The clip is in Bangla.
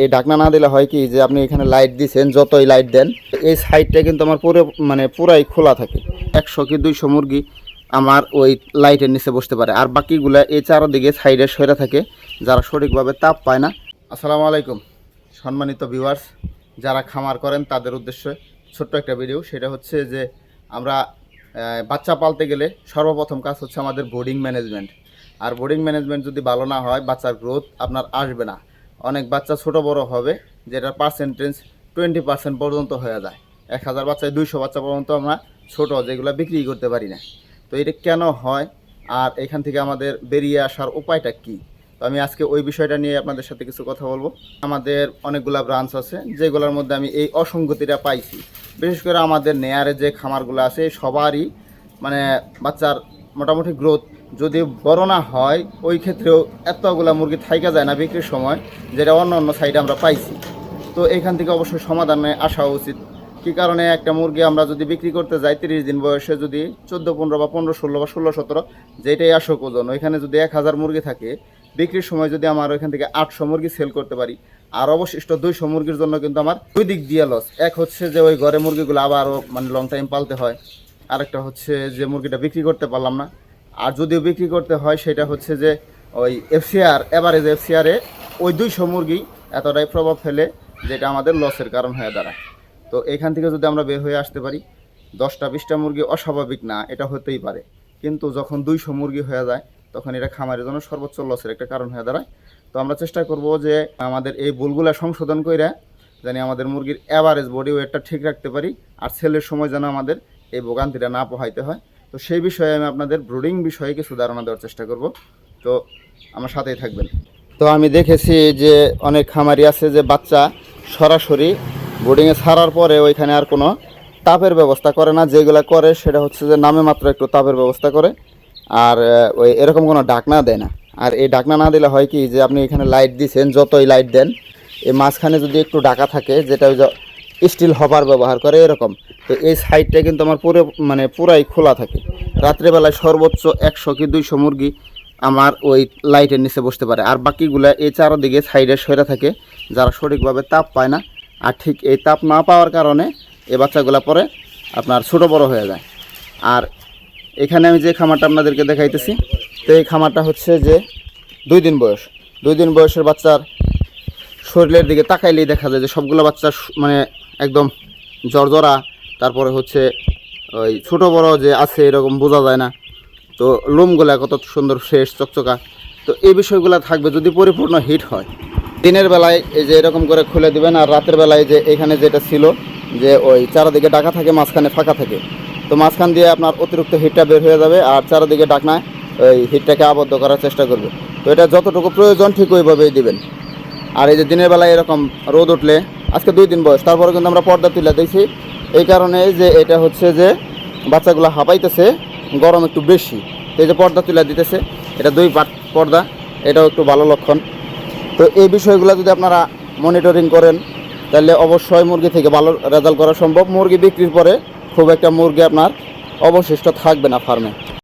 এই ঢাকনা না দিলে হয় কি, যে আপনি এখানে লাইট দিছেন, যতই লাইট দেন, এই সাইডটা কিন্তু আমার পুরো মানে পুরাই খোলা থাকে। একশো কি দুইশো মুরগি আমার ওই লাইটের নিচে বসতে পারে। আর বাকিগুলা এই চারদিকে সাইডে সরে থাকে, যারা সঠিকভাবে তাপ পায় না। আসসালামু আলাইকুম, সম্মানিত ভিউয়ার্স যারা খামার করেন, তাদের উদ্দেশ্যে ছোট্ট একটা ভিডিও সেটা হচ্ছে যে আমরা বাচ্চা পালতে গেলে সর্বপ্রথম কাজ হচ্ছে আমাদের বোর্ডিং ম্যানেজমেন্ট আর বোর্ডিং ম্যানেজমেন্ট যদি ভালো না হয়, বাচ্চার গ্রোথ আপনার আসবে না। অনেক বাচ্চা ছোট বড় হবে, যেটা পার্সেন্টেজ টোয়েন্টি পার্সেন্ট পর্যন্ত হয়ে যায়। এক হাজার বাচ্চায় দুইশো বাচ্চা পর্যন্ত আমরা ছোট, যেগুলো বিক্রি করতে পারি না। তো এটা কেন হয় আর এখান থেকে আমাদের বেরিয়ে আসার উপায়টা কি? তো আমি আজকে ওই বিষয়টা নিয়ে আপনাদের সাথে কিছু কথা বলব। আমাদের অনেকগুলা ব্রাঞ্চ আছে, যেগুলোর মধ্যে আমি এই অসঙ্গতিটা পাইছি। বিশেষ করে আমাদের নেয়ারে যে খামারগুলো আছে, সবারই মানে বাচ্চার মোটামুটি গ্রোথ যদি বড় না হয়, ওই ক্ষেত্রেও এতগুলা মুরগি থাইকা যায় না বিক্রির সময়, যেটা অন্য অন্য সাইডে আমরা পাইছি। তো এখান থেকে অবশ্যই সমাধানে আসা উচিত। কী কারণে একটা মুরগি আমরা যদি বিক্রি করতে যাই, তিরিশ দিন বয়সে যদি চোদ্দ, পনেরো বা পনেরো, ষোলো বা ষোলো, সতেরো, যেটাই আসুক ওজন, ওইখানে যদি এক হাজার মুরগি থাকে, বিক্রির সময় যদি আমার ওইখান থেকে আটশো মুরগি সেল করতে পারি, আর অবশিষ্ট দুইশো মুরগির জন্য কিন্তু আমার দুই দিক দিয়ে লস এক হচ্ছে যে ওই ঘরে মুরগিগুলো আবারও মানে লং টাইম পালতে হয়, আরেকটা হচ্ছে যে মুরগিটা বিক্রি করতে পারলাম না। আর যদিও বিক্রি করতে হয়, সেটা হচ্ছে যে ওই এফসিআর এভারেজ এফসিআরে ওই দুইশো মুরগি এতটাই প্রভাব ফেলে যেটা আমাদের লসের কারণ হয়ে দাঁড়ায়। তো এখান থেকে যদি আমরা বের হয়ে আসতে পারি, দশটা বিশটা মুরগি অস্বাভাবিক না, এটা হতেই পারে। কিন্তু যখন দুইশো মুরগি হয়ে যায়, তখন এটা খামারের জন্য সর্বোচ্চ লসের একটা কারণ হয়ে দাঁড়ায়। তো আমরা চেষ্টা করব যে আমাদের এই ভুলগুলা সংশোধন করে জানি আমাদের মুরগির অ্যাভারেজ বডি ওয়েটটা ঠিক রাখতে পারি, আর সেলের সময় যেন আমাদের এই ভোগান্তিটা না পোহাইতে হয়। তো সেই বিষয়ে আমি আপনাদের ব্রুডিং বিষয়ে কিছু ধারণা দেওয়ার চেষ্টা করব। তো আমার সাথেই থাকবেন। তো আমি দেখেছি যে অনেক খামারি আছে যে বাচ্চা সরাসরি বোর্ডিংয়ে ছাড়ার পরে ওইখানে আর কোনো তাপের ব্যবস্থা করে না। যেগুলো করে সেটা হচ্ছে যে নামে মাত্র একটু তাপের ব্যবস্থা করে। আর ওই এরকম কোনো ডাকনা দেয় না। আর এই ডাকনা না দিলে হয় কি যে আপনি এখানে লাইট দিছেন, যতই লাইট দেন, এই মাঝখানে যদি একটু ডাকা থাকে, যেটা ওই স্টিল হপার ব্যবহার করে এরকম। তো এই সাইডটা কিন্তু আমার পুরো মানে পুরাই খোলা থাকে। রাত্রেবেলায় সর্বোচ্চ একশো কি দুইশো মুরগি আমার ওই লাইটের নিচে বসতে পারে। আর বাকিগুলা এই চারদিকে সাইডে সরে থাকে, যারা সঠিকভাবে তাপ পায় না। আর ঠিক এই তাপ না পাওয়ার কারণে এই বাচ্চাগুলো পরে আপনার ছোটো বড় হয়ে যায়। আর এখানে আমি যে খামারটা আপনাদেরকে দেখাইতেছি, তো এই খামারটা হচ্ছে যে দুই দিন বয়স। দুই দিন বয়সের বাচ্চার শরীরের দিকে তাকাইলেই দেখা যায় যে সবগুলো বাচ্চা মানে একদম জর্জরা তারপরে হচ্ছে ওই ছোটো বড় যে আছে এরকম বোঝা যায় না। তো লোমগুলা কত সুন্দর ফ্রেশ, চকচকা। তো এই বিষয়গুলো থাকবে যদি পরিপূর্ণ হিট হয়। দিনের বেলায় এই যে এরকম করে খুলে দিবেন আর রাতের বেলায় যে এখানে যেটা ছিল যে ওই চারদিকে ডাকা থাকে, মাঝখানে ফাঁকা থাকে। তো মাঝখান দিয়ে আপনার অতিরিক্ত হিটটা বের হয়ে যাবে আর চারদিকে ডাকনায় ওই হিটটাকে আবদ্ধ করার চেষ্টা করবে। তো এটা যতটুকু প্রয়োজন ঠিক ওইভাবেই দিবেন। আর এই যে দিনের বেলায় এরকম রোদ উঠলে আজকে দুই দিন বয়স, তারপরে কিন্তু আমরা পর্দা তুলে দিয়েছি। এই কারণে যে এটা হচ্ছে যে বাচ্চাগুলো হাঁপাইতেছে, গরম একটু বেশি। এই যে পর্দা তুলে দিতেছে, এটা দুই পর্দা, এটাও একটু ভালো লক্ষণ। তো এই বিষয়গুলো যদি আপনারা মনিটরিং করেন, তাহলে অবশ্যই মুরগি থেকে ভালো রেজাল্ট করা সম্ভব। মুরগি বিক্রির পরে খুব একটা মুরগি আপনার অবশিষ্ট থাকবে না ফার্মে